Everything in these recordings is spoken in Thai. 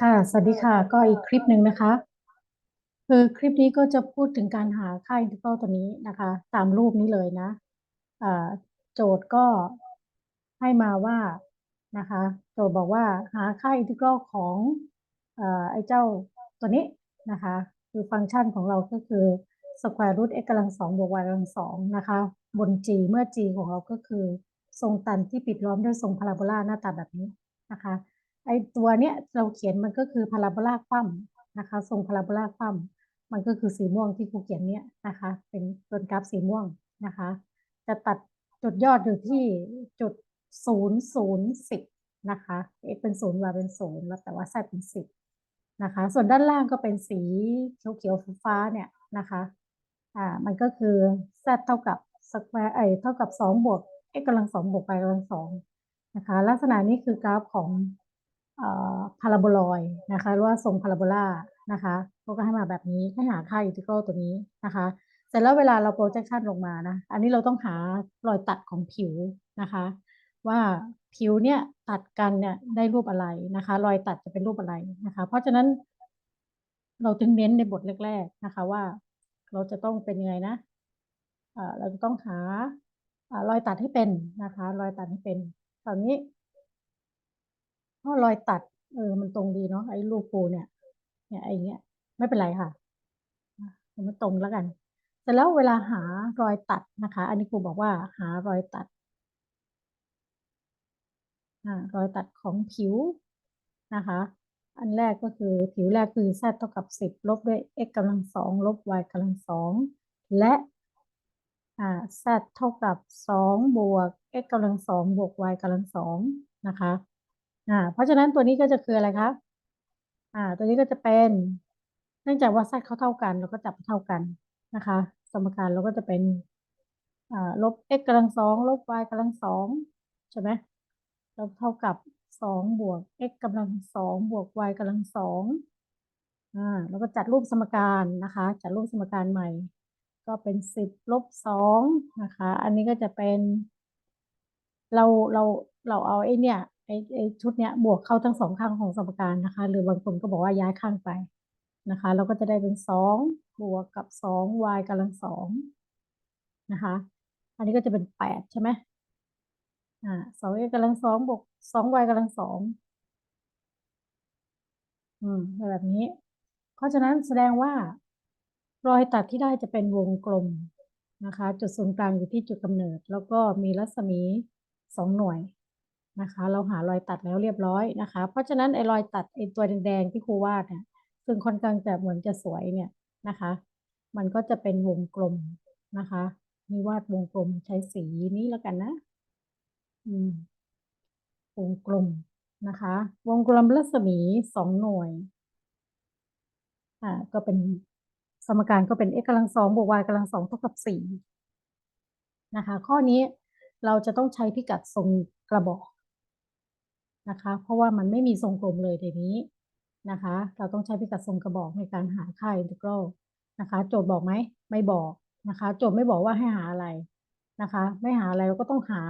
ค่ะ สวัสดีค่ะ ก็อีกคลิปหนึ่งนะคะ คือคลิปนี้ก็จะพูดถึงการหาค่าอินทิกรัลตัวนี้นะคะ ตามรูปนี้เลยนะอ่าโจทย์ก็ให้มาว่านะคะ โจทย์บอกว่าหาค่าอินทิกรัลของอไอ้เจ้าตัวนี้นะคะ คือฟังก์ชันของเราก็คือ square root x กำลังสองบวก y กำลังสองนะคะ บน g เมื่อ g ของเราก็คือ ทรงตันที่ปิดล้อมด้วยทรงพาราโบลาหน้าตาแบบนี้นะคะ ไอตัวเนี้ยเราเขียนมันก็คือพาราโบลาคว่ำนะคะ ทรงพาราโบลาคว่ำมันก็คือสีม่วงที่ครูเขียนเนี้ยนะคะ เป็นตัวกราฟสีม่วงนะคะ จะตัดจุดยอดอยู่ที่จุดศูนย์ศูนย์สิบนะคะ x เป็นศูนย์ y เป็นศูนย์แล้วแต่ว่า z เป็นสิบนะคะ ส่วนด้านล่างก็เป็นสีเขียวเขียวฟ้าเนี่ยนะคะ อ่า มันก็คือ z เท่ากับสแควร์ไอเท่ากับสองบวก x กำลังสองบวก y กำลังสองนะคะ ลักษณะนี้คือกราฟของ พาราโบลอยนะคะหรือว่าทรงพาราโบลานะคะเขาก็ให้มาแบบนี้ให้หาค่าอินทิกรัลตัวนี้นะคะเสร็จแล้วเวลาเรา projection ลงมานะอันนี้เราต้องหารอยตัดของผิวนะคะ ว่าผิวเนี่ยตัดกันเนี่ยได้รูปอะไรนะคะ รอยตัดจะเป็นรูปอะไรนะคะ เพราะฉะนั้นเราจึงเน้นในบทแรก ๆนะคะว่าเราจะต้องเป็นยังไงนะเราจะต้องหารอยตัดให้เป็นนะคะ รอยตัดให้เป็นตอนนี้ ราะรอยตัด เออ มันตรงดีเนาะไอ้ลูกปูเนี่ย เนี่ยไอ้เงี้ย ไม่เป็นไรค่ะมันตรงแล้วกัน แต่แล้วเวลาหารอยตัดนะคะ อันนี้ครูบอกว่าหารอยตัดรอยตัดของผิวนะคะ อันแรกก็คือผิวแรกคือ z เท่ากับสิบลบด้วย x กำลังสองลบ y กำลังสองและอ่า z เท่ากับสองบวก x กำลังสองบวก y กำลังสองนะคะ อ่า เพราะฉะนั้นตัวนี้ก็จะคืออะไรคะอ่า ตัวนี้ก็จะเป็น เนื่องจากว่าไซส้เขาเท่ากัน เราก็จับเท่ากันนะคะ สมการเราก็จะเป็นอ่าลบ x กำลังสองลบ y กำลังสองใช่ไหมเราเท่ากับสองบวก x กำลังสองบวก y กำลังสองอ่าแล้วก็จัดรูปสมการนะคะ จัดรูปสมการใหม่ ก็เป็นสิบลบสองนะคะ อันนี้ก็จะเป็น เราเราเราเอาไอ้เนี่ย ไอ้ไอ้ชุดเนี้ยบวกเข้าทั้งสองข้างของสมการนะคะ หรือบางคนก็บอกว่าย้ายข้างไปนะคะเราก็จะได้เป็นสองบวกกับสอง y กำลังสองนะคะอันนี้ก็จะเป็นแปดใช่ไหมอ่าสอง x กำลังสองบวกสอง y กำลังสองอืมแบบนี้ เพราะฉะนั้นแสดงว่ารอยตัดที่ได้จะเป็นวงกลมนะคะ จุดศูนย์กลางอยู่ที่จุดกำเนิด แล้วก็มีรัศมีสองหน่วย นะคะ เราหารอยตัดแล้วเรียบร้อยนะคะ เพราะฉะนั้นไอ้รอยตัดไอ้ตัวแดงๆที่ครูวาดเนี่ยซึ่งค่อนข้างจะเหมือนจะสวยเนี่ยนะคะ มันก็จะเป็นวงกลมนะคะมีวาดวงกลมใช้สีนี้แล้วกันนะ อืม วงกลมนะคะ วงกลมรัศมีสองหน่วย อ่า ก็เป็นสมการก็เป็น x กำลังสองบวก y กำลังสองเท่ากับสี่นะคะ ข้อนี้เราจะต้องใช้พิกัดทรงกระบอก นะคะ เพราะว่ามันไม่มีทรงกลมเลยทีนี้นะคะ เราต้องใช้พิกัดทรงกระบอกในการหาค่าอินทิกรัลนะคะ โจทย์บอกไหมไม่บอกนะคะ โจทย์ไม่บอกว่าให้หาอะไรนะคะ ไม่หาอะไรเราก็ต้องหา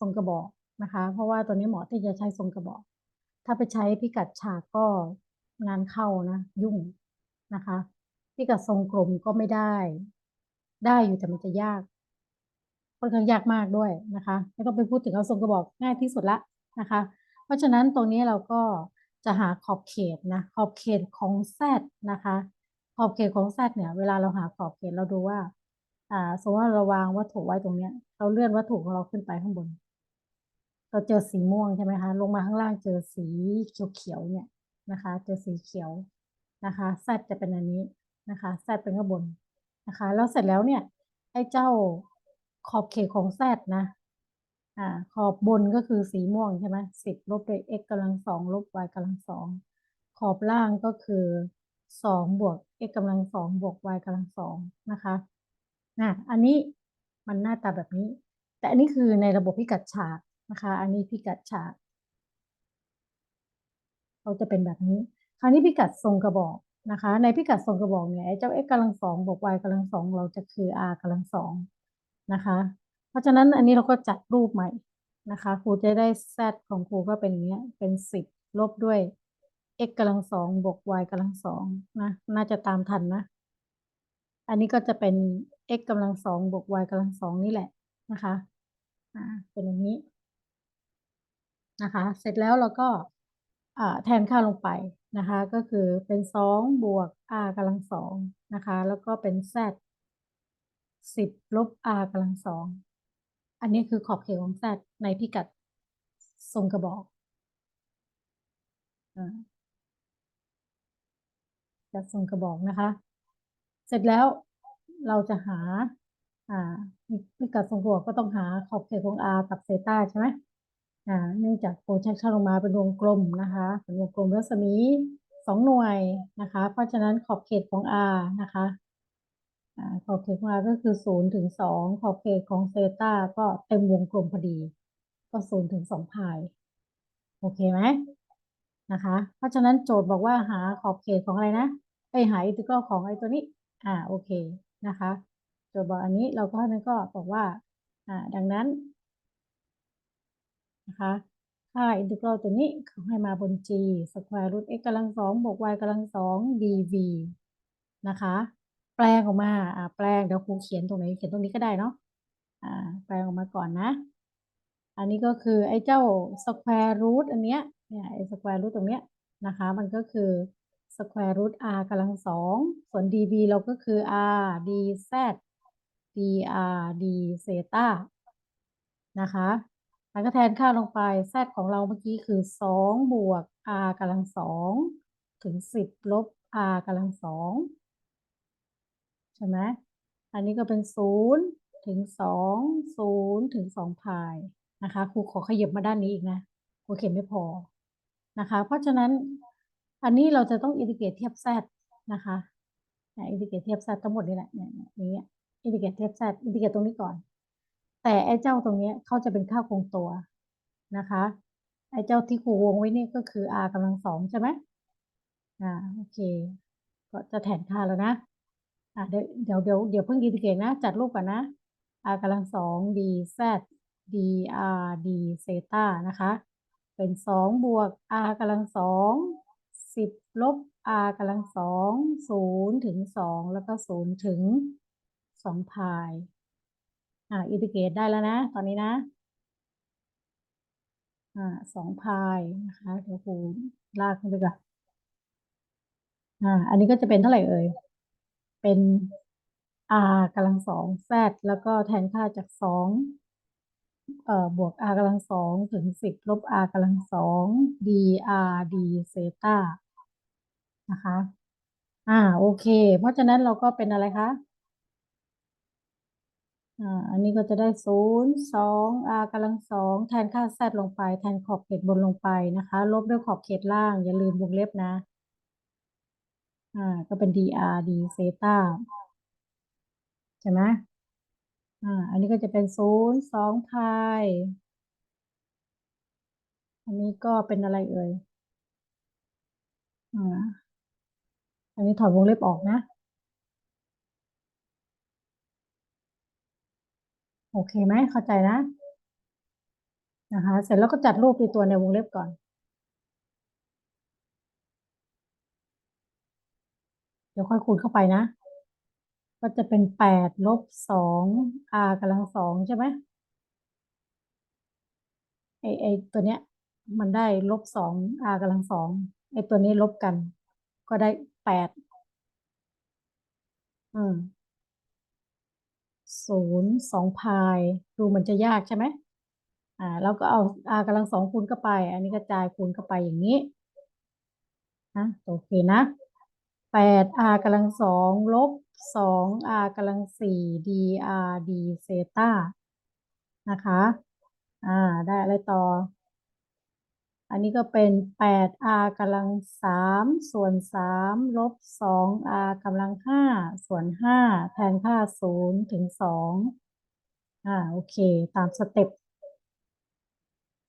ทรงกระบอกนะคะ เพราะว่าตัวนี้เหมาะที่จะใช้ทรงกระบอก ถ้าไปใช้พิกัดฉากก็งานเข้านะยุ่งนะคะพิกัดทรงกลมก็ไม่ได้ ได้อยู่แต่มันจะยากค่อนข้างยากมากด้วยนะคะ ไม่ต้องไปพูดถึงเอาทรงกระบอกง่ายที่สุดละนะคะ เพราะฉะนั้นตรงนี้เราก็จะหาขอบเขตนะขอบเขตของ z นะคะ ขอบเขตของ z เนี่ย เวลาเราหาขอบเขตเราดูว่าอ่าสมมติว่าเราวางวัตถุไว้ตรงเนี้ย เราเลื่อนวัตถุของเราขึ้นไปข้างบน เราเจอสีม่วงใช่ไหมคะ ลงมาข้างล่างเจอสีเขียวๆเนี่ยนะคะ เจอสีเขียวนะคะ z จะเป็นอันนี้นะคะ z เป็นข้างบนนะคะ แล้วเสร็จแล้วเนี่ยไอ้เจ้าขอบเขตของ z นะ อ่าขอบบนก็คือสีม่วงใช่ไหมสิบลบด้วย x กำลังสองลบ y กำลังสองขอบล่างก็คือสองบวก x กำลังสองบวก y กำลังสองนะคะนะอันนี้มันหน้าตาแบบนี้ แต่อันนี้คือในระบบพิกัดฉากนะคะ อันนี้พิกัดฉากเขาจะเป็นแบบนี้ คราวนี้พิกัดทรงกระบอกนะคะ ในพิกัดทรงกระบอกเนี่ยเจ้า x กำลังสองบวก y กำลังสองเราจะคือ r กำลังสองนะคะ เพราะฉะนั้นอันนี้เราก็จัดรูปใหม่นะคะครูจะได้ z ของครูก็เป็นอย่างเงี้ยเป็นสิบลบด้วย x กำลังสองบวก y กำลังสองนะน่าจะตามทันนะ อันนี้ก็จะเป็น x กำลังสองบวก y กำลังสองนี่แหละนะคะอ่าเป็นอย่างนี้นะคะ เสร็จแล้วเราก็อ่าแทนค่าลงไปนะคะ ก็คือเป็นสองบวก r กำลังสองนะคะ แล้วก็เป็น z สิบลบ r กำลังสอง อันนี้คือขอบเขตของ z ในพิกัดทรงกระบอกอ่าจะทรงกระบอกนะคะ เสร็จแล้วเราจะหา อ่าพิกัดทรงกระบอกก็ต้องหาขอบเขตของ r กับเซตาใช่ไหมอ่าเนื่องจากโปรเจคชันลงมาเป็นวงกลมนะคะเป็นวงกลมรัศมีสองหน่วยนะคะ เพราะฉะนั้นขอบเขตของ r นะคะ ขอบเขตของ r ก็คือศูนย์ถึงสองขอบเขตของเซตาก็เต็มวงกลมพอดี ก็ศูนย์ถึงสองพาย โอเคไหมนะคะ เพราะฉะนั้นโจทย์บอกว่าหาขอบเขตของอะไรนะไอหาอินทิกรัลของไอตัวนี้ อ่าโอเคนะคะโจทย์บอกอันนี้เราก็นั้นก็บอกว่า อ่า ดังนั้นนะคะค่าอินทิกรัลตัวนี้เขาให้มาบน g สแควร์รูท x กำลังสองบวก y กำลังสอง dv นะคะ แปลงออกมา อ่า แปลงเดี๋ยวครูเขียนตรงไหนเขียนตรงนี้ก็ได้เนาะ อ่า แปลงออกมาก่อนนะ อันนี้ก็คือไอ้เจ้าสแควร์รูทอันเนี้ย เนี่ยไอ้สแควร์รูทตรงเนี้ยนะคะ มันก็คือสแควร์รูท r กำลังสองส่วน dv เราก็คือ r dz dr d เซตานะคะแล้วก็แทนค่าลงไป z ของเราเมื่อกี้คือสองบวก r กำลังสองถึงสิบลบ r กำลังสอง ใช่ไหมอันนี้ก็เป็นศูนย์ถึงสองศูนย์ถึงสองพายนะคะครูขอขยับมาด้านนี้อีกนะครูเขียนไม่พอนะคะ เพราะฉะนั้นอันนี้เราจะต้องอินทิเกรตเทียบ z นะคะอินทิเกรตเทียบ z ทั้งหมดนี่แหละเนี่ยอย่างเงี้ยอินทิเกรตเทียบ z อินทิเกรตตรงนี้ก่อน แต่ไอ้เจ้าตรงนี้เขาจะเป็นค่าคงตัวนะคะไอ้เจ้าที่ครูวงไว้นี่ก็คือ r กำลังสองใช่ไหมอ่าโอเค ก็จะแทนค่าแล้วนะ อ่าเดี๋ยวเดี๋ยวเดี๋ยวเดี๋ยวเพิ่งอินทิเกรตนะ จัดรูปก่อนนะ r กำลังสอง dz dr d เซตานะคะ เป็นสองบวก r กำลังสองสิบลบ r กำลังสองศูนย์ถึงสองแล้วก็ศูนย์ถึงสองพายอ่าอินทิเกรตได้แล้วนะ ตอนนี้นะอ่าสองพายนะคะเดี๋ยวครูลากขึ้นไปก่อนอ่า อันนี้ก็จะเป็นเท่าไหร่เอ่ย เป็น r กำลังสอง z แล้วก็แทนค่าจากสองเอ่อบวก r กำลังสองถึงสิบลบ r กำลังสอง dr d เซตานะคะ อ่า โอเค เพราะฉะนั้นเราก็เป็นอะไรคะ อ่า อันนี้ก็จะได้ศูนย์สอง r กำลังสองแทนค่า z ลงไป แทนขอบเขตบนลงไปนะคะ ลบด้วยขอบเขตล่าง อย่าลืมวงเล็บนะ อ่า ก็เป็น dr d เซตาใช่ไหมอ่า อันนี้ก็จะเป็นศูนย์สองพายอันนี้ก็เป็นอะไรเอ่ยอ่าอันนี้ถอดวงเล็บออกนะ โอเคไหมเข้าใจนะนะคะเสร็จแล้วก็จัดรูปในตัวในวงเล็บก่อน เดี๋ยวค่อยคูณเข้าไปนะ ก็จะเป็นแปดลบสอง r กำลังสองใช่ไหมไอไอตัวเนี้ย มันได้ลบสอง r กำลังสองไอตัวนี้ลบกัน ก็ได้แปดอืมศูนย์สองพายดูมันจะยากใช่ไหมอ่าแล้วก็เอา r กำลังสองคูณเข้าไป อันนี้กระจายคูณเข้าไปอย่างนี้นะโอเคนะ แปด r กำลังสองลบสอง r กำลังสี่ dr d เซตานะคะอ่าได้อะไรต่อ อันนี้ก็เป็นแปด r กำลังสามส่วนสามลบสอง r กำลังห้าส่วนห้าแทนค่าศูนย์ถึงสองอ่าโอเคตามสเต็ป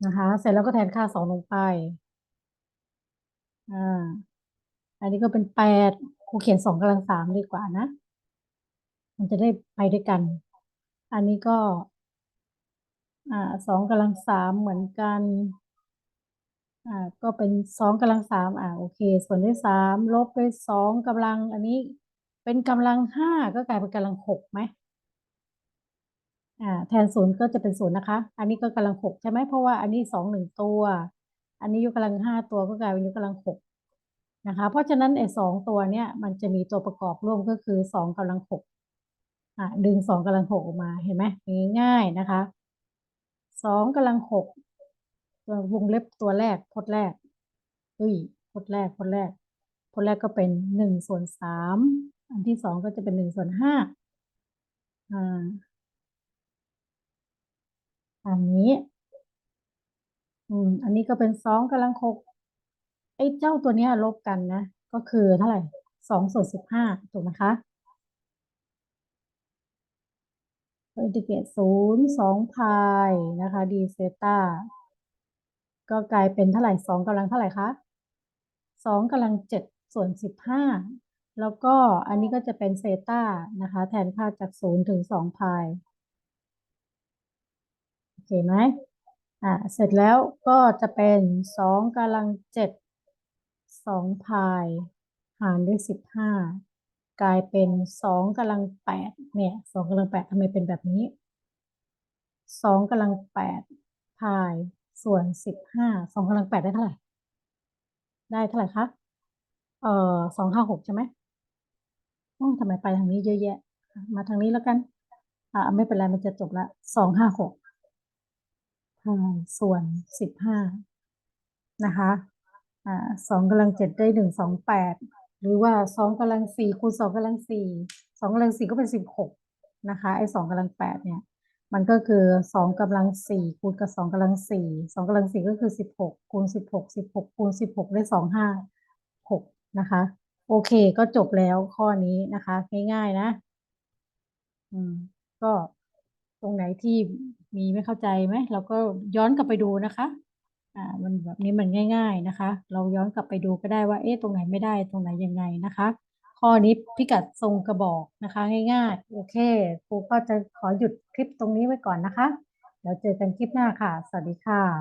นะคะ เสร็จแล้วก็แทนค่าสองลงไป อ่า อันนี้ก็เป็นแปดครูเขียนสองกำลังสามดีกว่านะ มันจะได้ไปด้วยกัน อันนี้ก็ อ่าสองกำลังสามเหมือนกัน อ่า ก็เป็นสองกำลังสามอ่าโอเค ส่วนที่สามลบด้วยสองกำลัง อันนี้เป็นกำลังห้าก็กลายเป็นกำลังหกไหมอ่าแทนศูนย์ก็จะเป็นศูนย์นะคะ อันนี้ก็กำลังหกใช่ไหมเพราะว่าอันนี้สองหนึ่งตัว อันนี้ยกกำลังห้าตัวก็กลายเป็นยกกำลังหก นะคะ เพราะฉะนั้นไอ้สองตัวเนี้ยมันจะมีตัวประกอบร่วมก็คือสองกำลังหกอ่าดึงสองกำลังหกออกมาเห็นไหมง่ายๆนะคะสองกำลังหกวงเล็บตัวแรกพจน์แรกเฮ้ยพจน์แรกพจน์แรกพจน์แรกก็เป็นหนึ่งส่วนสามอันที่สองก็จะเป็นหนึ่งส่วนห้าอ่าอันนี้ อืม อันนี้ก็เป็นสองกำลังหก ไอ้เจ้าตัวเนี้ยลบกันนะ ก็คือเท่าไหร่สองส่วนสิบห้าถูกไหมคะอินทิเกรตศูนย์สองพายนะคะดีเซต้าก็กลายเป็นเท่าไหร่สองกำลังเท่าไหร่คะสองกำลังเจ็ดส่วนสิบห้าแล้วก็อันนี้ก็จะเป็นเซต้านะคะ แทนค่าจากศูนย์ถึงสองพายโอเคไหมอ่าเสร็จแล้วก็จะเป็นสองกำลังเจ็ด สองพายหารด้วยสิบห้ากลายเป็นสองกำลังแปดเนี่ยสองกำลังแปดทำไมเป็นแบบนี้สองกำลังแปดพายส่วนสิบห้าสองกำลังแปดได้เท่าไหร่ ได้เท่าไหร่คะเอ่อสองห้าหกใช่ไหมอ๋อทำไมไปทางนี้เยอะแยะ มาทางนี้แล้วกัน อ่าไม่เป็นไรมันจะจบละสองห้าหกพายส่วนสิบห้านะคะ อ่าสองกำลังเจ็ดได้หนึ่งสองแปดหรือว่าสองกำลังสี่คูณสองกำลังสี่สองกำลังสี่ก็เป็นสิบหกนะคะไอ้สองกำลังแปดเนี่ย มันก็คือสองกำลังสี่คูณกับสองกำลังสี่สองกำลังสี่ก็คือสิบหกคูณสิบหกสิบหกคูณสิบหกได้สองห้าหกนะคะ โอเคก็จบแล้วข้อนี้นะคะ ง่ายๆนะ อืม ก็ตรงไหนที่มีไม่เข้าใจไหมเราก็ย้อนกลับไปดูนะคะ อ่ามันแบบนี้มันง่าย ๆนะคะ เราย้อนกลับไปดูก็ได้ว่าเอ๊ะตรงไหนไม่ได้ตรงไหนยังไงนะคะ ข้อนี้พิกัดทรงกระบอกนะคะ ง่ายๆโอเคครูก็จะขอหยุดคลิปตรงนี้ไว้ก่อนนะคะ แล้วเจอกันคลิปหน้าค่ะ สวัสดีค่ะ